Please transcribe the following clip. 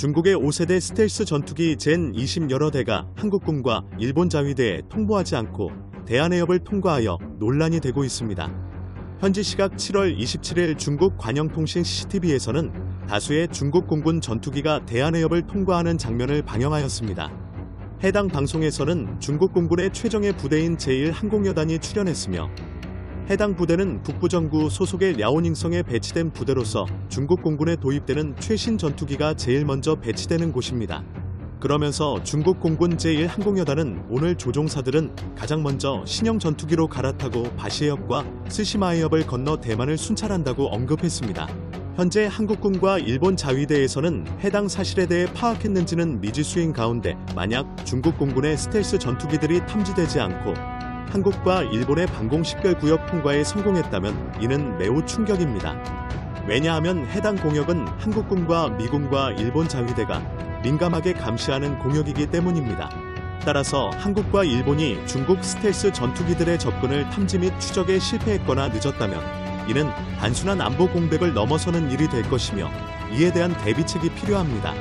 중국의 5세대 스텔스 전투기 젠 20 여러 대가 한국군과 일본 자위대에 통보하지 않고 대한해협을 통과하여 논란이 되고 있습니다. 현지 시각 7월 27일 중국 관영통신 CCTV에서는 다수의 중국 공군 전투기가 대한해협을 통과하는 장면을 방영하였습니다. 해당 방송에서는 중국 공군의 최정예 부대인 제1항공여단이 출연했으며 해당 부대는 북부정구 소속의 랴오닝성에 배치된 부대로서 중국 공군에 도입되는 최신 전투기가 제일 먼저 배치되는 곳입니다. 그러면서 중국 공군 제1항공여단은 오늘 조종사들은 가장 먼저 신형 전투기로 갈아타고 바시해협과 스시마해협을 건너 대만을 순찰한다고 언급했습니다. 현재 한국군과 일본 자위대에서는 해당 사실에 대해 파악했는지는 미지수인 가운데 만약 중국 공군의 스텔스 전투기들이 탐지되지 않고 한국과 일본의 방공 식별 구역 통과에 성공했다면 이는 매우 충격입니다. 왜냐하면 해당 공역은 한국군과 미군과 일본 자위대가 민감하게 감시하는 공역이기 때문입니다. 따라서 한국과 일본이 중국 스텔스 전투기들의 접근을 탐지 및 추적에 실패했거나 늦었다면 이는 단순한 안보 공백을 넘어서는 일이 될 것이며 이에 대한 대비책이 필요합니다.